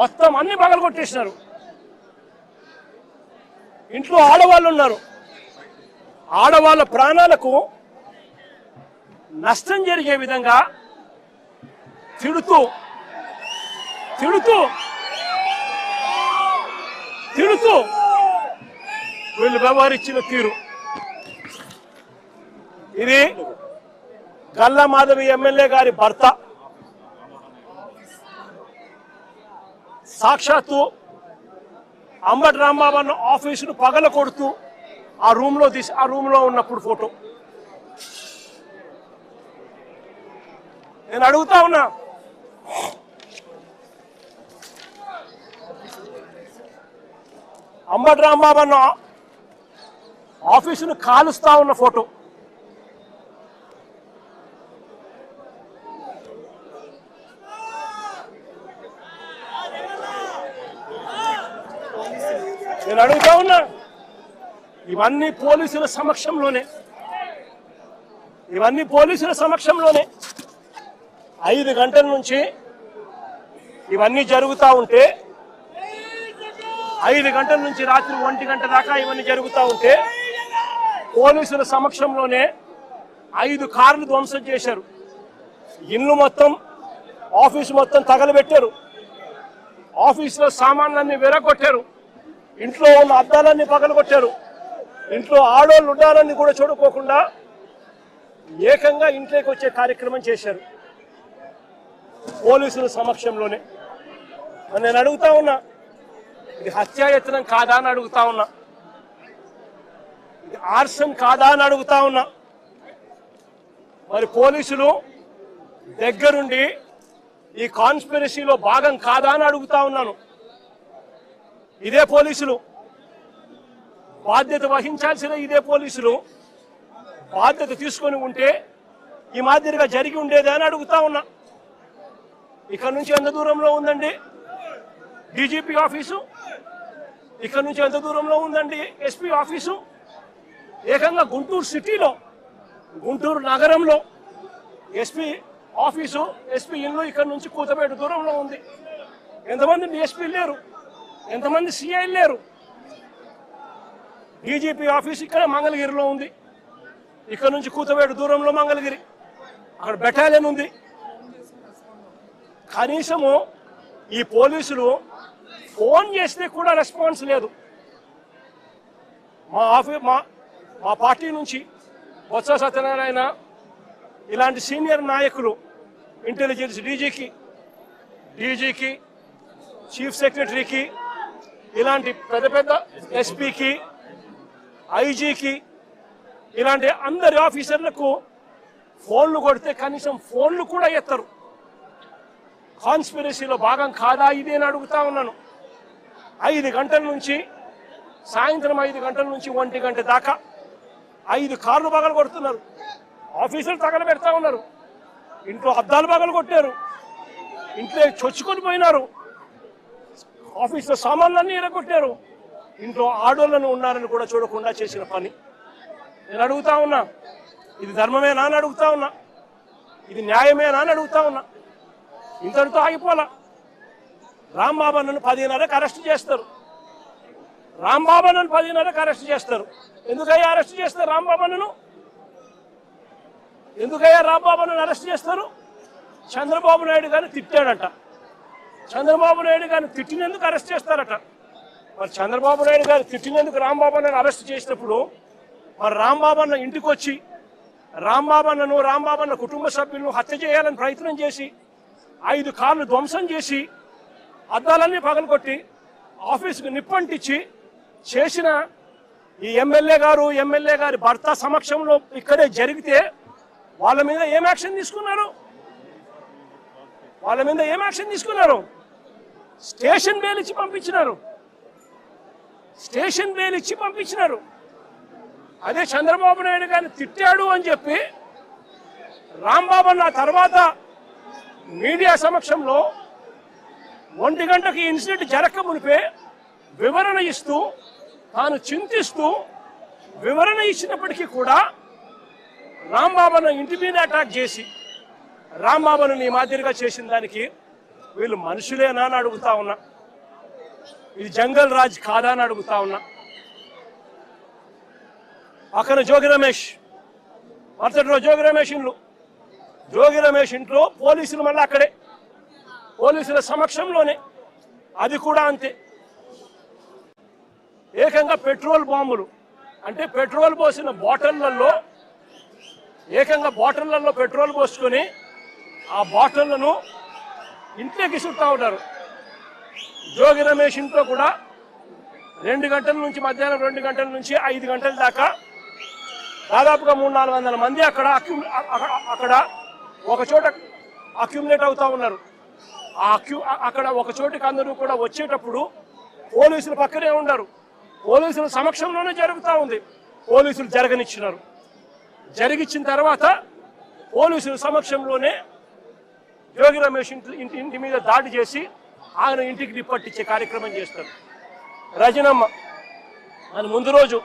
మొత్తం అన్ని పగలు కొట్టేసినారు. ఇంట్లో ఆడవాళ్ళు ఉన్నారు. ఆడవాళ్ళ ప్రాణాలకు నష్టం జరిగే విధంగా తిడుతూ తిడుతూ తిడుతూ వీళ్ళు వ్యవహరించిన తీరు. ఇది గల్లా మాధవి ఎమ్మెల్యే గారి భర్త. సాక్షాత్తు అంబటి రాంబాబు అన్న ఆఫీసును పగల కొడుతూ ఆ రూమ్లో తీసి ఆ రూమ్లో ఉన్నప్పుడు ఫోటో. నేను అడుగుతా ఉన్నా. అంబటి రాంబాబు అన్న ఆఫీసును కాలుస్తా ఉన్న ఫోటో. నేను అడుగుతా ఉన్నా ఇవన్నీ పోలీసుల సమక్షంలోనే. ఇవన్నీ పోలీసుల సమక్షంలోనే. ఐదు గంటల నుంచి ఇవన్నీ జరుగుతూ ఉంటే ఐదు గంటల నుంచి రాత్రి ఒంటి గంట దాకా ఇవన్నీ జరుగుతూ ఉంటే పోలీసుల సమక్షంలోనే ఐదు కార్లు ధ్వంసం చేశారు. ఇల్లు మొత్తం ఆఫీస్ మొత్తం తగలబెట్టారు. ఆఫీసులో సామాన్లన్నీ విరగొట్టారు ఇంట్లో ఉన్న అద్దాలన్నీ పగలగొట్టారు ఇంట్లో ఆడోళ్ళు ఉండాలని కూడా చూడుకోకుండా ఏకంగా ఇంట్లోకి వచ్చే కార్యక్రమం చేశారు. పోలీసుల సమక్షంలోనే. నేను అడుగుతా ఉన్నా ఇది హత్యాయత్నం కాదా అని అడుగుతా ఉన్నా ఇది ఆర్సం కాదా అని అడుగుతా ఉన్నా. మరి పోలీసులు దగ్గరుండి ఈ కాన్స్పిరసీలో భాగం కాదా అని అడుగుతా ఉన్నాను. ఇదే పోలీసులు. బాధ్యత వహించాల్సిన ఇదే పోలీసులు. బాధ్యత తీసుకొని ఉంటే ఈ మాదిరిగా జరిగి ఉండేదే అని అడుగుతా ఉన్నా. ఇక్కడ నుంచి ఎంత దూరంలో ఉందండి? DGP office? ఇక్కడ నుంచి ఎంత దూరంలో ఉందండి ఎస్పీ ఆఫీసు? ఏకంగా గుంటూరు సిటీలో గుంటూరు నగరంలో ఎస్పీ ఆఫీసు ఎస్పీ ఇల్లు ఇక్కడ నుంచి కూతపేట దూరంలో ఉంది. ఎంతమంది ఎస్పీ లేరు? ఎంతమంది సీఐ లేరు డీజీపీ ఆఫీస్ ఇక్కడ మంగళగిరిలో ఉంది. ఇక్కడ నుంచి కూతవేడు దూరంలో మంగళగిరి. అక్కడ బెటాలియన్ ఉంది. కనీసము ఈ పోలీసులు ఫోన్ చేస్తే కూడా రెస్పాన్స్ లేదు. మా ఆఫీ మా మా పార్టీ నుంచి బొత్స సత్యనారాయణ ఇలాంటి సీనియర్ నాయకులు ఇంటెలిజెన్స్ డీజీకి డీజీకి చీఫ్ సెక్రటరీకి ఇలాంటి పెద్ద పెద్ద ఎస్పీకి ఐజీకి ఇలాంటి అందరి ఆఫీసర్లకు ఫోన్లు కొడితే కనీసం ఫోన్లు కూడా ఎత్తరు. కాన్స్పిరసీలో భాగం కాదా ఇది అని అడుగుతా ఉన్నాను. ఐదు గంటల నుంచి సాయంత్రం ఐదు గంటల నుంచి ఒంటి గంట దాకా ఐదు కార్లు పగలు కొడుతున్నారు. ఆఫీసులు తగల పెడతా ఉన్నారు. ఇంట్లో అద్దాలు పగలు కొట్టారు. ఇంట్లో చొచ్చుకొని పోయినారు. ఆఫీసులో సామాన్లన్నీ ఎరగొట్టారు ఇంట్లో ఆడోళ్ళను ఉన్నారని కూడా చూడకుండా చేసిన పని. నేను అడుగుతా ఉన్నా ఇది ధర్మమేనా అని అడుగుతా ఉన్నా ఇది న్యాయమేనా అని అడుగుతా ఉన్నా. ఇంతటితో ఆగిపోలా. రాంబాబన్నను పదిన్నరకు అరెస్ట్ చేస్తారు. రాంబాబన్నను పదిన్నరకు అరెస్ట్ చేస్తారు. ఎందుకయ్యా అరెస్ట్ చేస్తారు రాంబాబన్నను ఎందుకయ్యా రాంబాబన్నను అరెస్ట్ చేస్తారు? చంద్రబాబు నాయుడు గారిని తిట్టాడట. చంద్రబాబు నాయుడు గారిని తిట్టినందుకు అరెస్ట్ చేస్తారట. మరి చంద్రబాబు నాయుడు గారు తిట్టినందుకు రాంబాబు అన్నను అరెస్ట్ చేసినప్పుడు మరి రాంబాబు అన్న ఇంటికి వచ్చి రాంబాబు అన్నను రాంబాబు అన్న కుటుంబ సభ్యులను హత్య చేయాలని ప్రయత్నం చేసి ఐదు కార్లు ధ్వంసం చేసి అద్దాలన్నీ పగలగొట్టి ఆఫీసుకు నిప్పంటిచ్చి చేసిన ఈ ఎమ్మెల్యే గారు ఎమ్మెల్యే గారి భర్త సమక్షంలో ఇక్కడే జరిగితే వాళ్ళ మీద ఏం యాక్షన్ తీసుకున్నారు? వాళ్ళ మీద ఏం యాక్షన్ తీసుకున్నారు? స్టేషన్ వేలిచ్చి ఇచ్చి పంపించినారు. స్టేషన్ బెయిల్ ఇచ్చి పంపించినారు. అదే చంద్రబాబు నాయుడు గారిని తిట్టాడు అని చెప్పి రాంబాబు నా తర్వాత మీడియా సమక్షంలో ఒంటి గంటకి ఇన్సిడెంట్ జరగక మునిపే వివరణ ఇస్తూ తాను చింతిస్తూ వివరణ ఇచ్చినప్పటికీ కూడా రాంబాబును ఇంటి మీద అటాక్ చేసి రాంబాబును ఈ మాదిరిగా చేసిన దానికి వీళ్ళు మనుషులేనా అని అడుగుతా ఉన్నా. ఇది జంగల్ రాజ్ కాదా అని అడుగుతా ఉన్నా. పక్కన జోగి రమేష్. మరుసటి రోజు జోగి రమేష్ ఇంట్లో జోగి రమేష్ ఇంట్లో పోలీసులు మళ్ళీ అక్కడే. పోలీసుల సమక్షంలోనే. అది కూడా అంతే. ఏకంగా పెట్రోల్ బాంబులు. అంటే పెట్రోల్ పోసిన బాటిళ్ళలో ఏకంగా బాటిళ్ళలో పెట్రోల్ పోసుకొని ఆ బాటిళ్ళను ఇంట్లోకి చుట్టా ఉంటారు. జోగి రమేష్ ఇంట్లో కూడా రెండు గంటల నుంచి మధ్యాహ్నం రెండు గంటల నుంచి ఐదు గంటల దాకా దాదాపుగా మూడు నాలుగు వందల మంది అక్కడ అక్కడ- అక్కడ ఒక చోట అక్యుములేట్ అవుతా ఉన్నారు. ఆ అక్యు అక్కడ ఒక చోటికి అందరూ కూడా వచ్చేటప్పుడు పోలీసులు పక్కనే ఉన్నారు పోలీసుల సమక్షంలోనే జరుగుతూ ఉంది. పోలీసులు జరగనిచ్చినారు. జరిగిచ్చిన తర్వాత పోలీసుల సమక్షంలోనే యోగి రమేష్ ఇంటి ఇంటి మీద దాడి చేసి ఆయన ఇంటికి నిప్పట్టించే కార్యక్రమం చేస్తారు. రజనమ్మ అని ముందు రోజు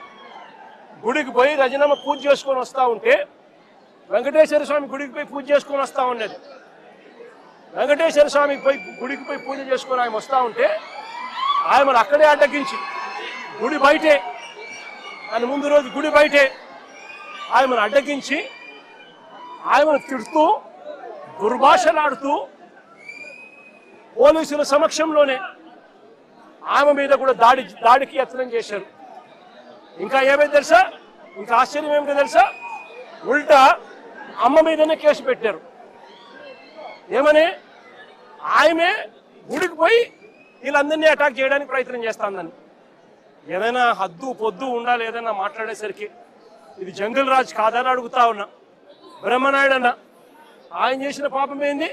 గుడికి పోయి రజనమ్మ పూజ చేసుకొని వస్తూ ఉంటే వెంకటేశ్వర స్వామి గుడికి పోయి పూజ చేసుకొని వస్తూ ఉండేది. వెంకటేశ్వర స్వామి పోయి గుడికి పోయి పూజ చేసుకొని ఆయన వస్తూ ఉంటే ఆయన అక్కడే అడ్డగించి గుడి బయటే ఆయన ముందు రోజు గుడి బయటే ఆయమను అడ్డగించి ఆయమను తిడుతూ దుర్భాషలాడుతూ పోలీసుల సమక్షంలోనే ఆమె మీద కూడా దాడి దాడికి యత్నం చేశారు. ఇంకా ఏమైంది తెలుసా? ఇంకా ఆశ్చర్యం ఏమిటో తెలుసా? ఉల్టా అమ్మ మీదనే కేసు పెట్టారు. ఏమని? ఆమె గుడికి పోయి వీళ్ళందరినీ అటాక్ చేయడానికి ప్రయత్నం చేస్తాందని. ఏదైనా హద్దు పొద్దు ఉండాలి ఏదైనా మాట్లాడేసరికి ఇది జంగల్ రాజ్ కాదని అడుగుతా ఉన్నా. బ్రహ్మనాయుడు అన్న. ఆయన చేసిన పాపం ఏంది?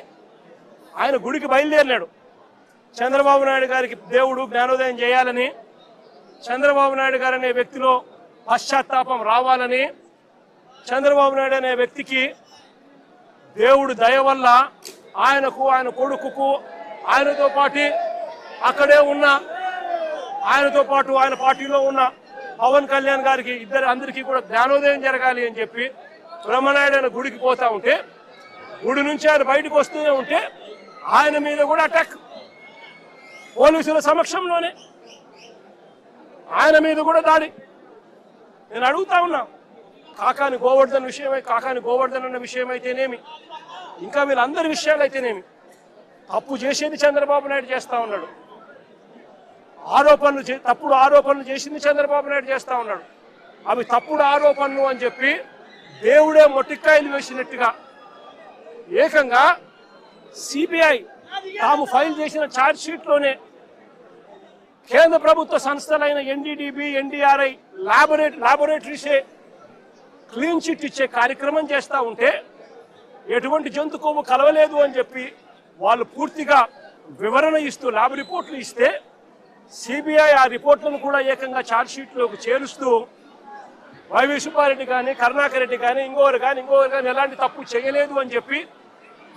ఆయన గుడికి బయలుదేరినాడు. చంద్రబాబు నాయుడు గారికి దేవుడు జ్ఞానోదయం చేయాలని చంద్రబాబు నాయుడు గారు అనే వ్యక్తిలో పశ్చాత్తాపం రావాలని చంద్రబాబు నాయుడు అనే వ్యక్తికి దేవుడు దయ వల్ల ఆయనకు ఆయన కొడుకుకు ఆయనతో పాటు అక్కడే ఉన్న ఆయనతో పాటు ఆయన పార్టీలో ఉన్న పవన్ కళ్యాణ్ గారికి ఇద్దరు అందరికీ కూడా జ్ఞానోదయం జరగాలి అని చెప్పి బ్రహ్మనాయుడు గుడికి పోతా ఉంటే గుడి నుంచి ఆయన బయటకు వస్తూనే ఉంటే ఆయన మీద కూడా అటాక్. పోలీసుల సమక్షంలోనే ఆయన మీద కూడా దాడి. నేను అడుగుతా ఉన్నా కాకాని గోవర్ధన్ విషయమై కాకాని గోవర్ధన్ అన్న విషయం అయితేనేమి ఇంకా వీళ్ళందరి విషయాలు అయితేనేమి తప్పు చేసేది చంద్రబాబు నాయుడు చేస్తా ఉన్నాడు. ఆరోపణలు చే- తప్పుడు ఆరోపణలు చేసింది చంద్రబాబు నాయుడు చేస్తా ఉన్నాడు. అవి తప్పుడు ఆరోపణలు అని చెప్పి దేవుడే మొట్టిక్కాయలు వేసినట్టుగా ఏకంగా సిబిఐ తాము ఫైల్ చేసిన ఛార్జ్ షీట్లోనే కేంద్ర ప్రభుత్వ సంస్థలైన ఎన్డీడీబీ ఎన్డీఆర్ఐ లాబొరేట్ లాబొరేటరీసే క్లీన్ చిట్ ఇచ్చే కార్యక్రమం చేస్తూ ఉంటే ఎటువంటి జంతు కొవ్వు కలవలేదు అని చెప్పి వాళ్ళు పూర్తిగా వివరణ ఇస్తూ ల్యాబ్ రిపోర్ట్లు ఇస్తే సిబిఐ ఆ రిపోర్ట్లను కూడా ఏకంగా ఛార్జ్షీట్లోకి చేరుస్తూ వైవి సుబ్బారెడ్డి కానీ కరుణాకర్ రెడ్డి కానీ ఇంకోరు కానీ ఇంకోరు కానీ ఎలాంటి తప్పు చేయలేదు అని చెప్పి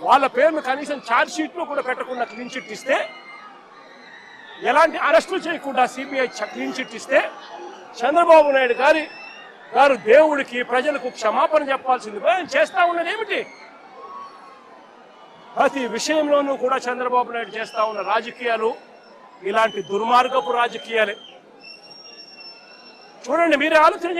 వాళ్ళ పేరును కనీసం ఛార్జ్ షీట్లో కూడా పెట్టకుండా క్లీన్ చిట్ ఇస్తే ఎలాంటి అరెస్టులు చేయకుండా సిబిఐ క్లీన్ చిట్ ఇస్తే చంద్రబాబు నాయుడు గారి గారు దేవుడికి ప్రజలకు క్షమాపణ చెప్పాల్సింది. ఆయన చేస్తా ఉన్నది ఏమిటి? ప్రతి విషయంలోనూ కూడా చంద్రబాబు నాయుడు చేస్తా ఉన్న రాజకీయాలు ఇలాంటి దుర్మార్గపు రాజకీయాలే. చూడండి మీరే ఆలోచన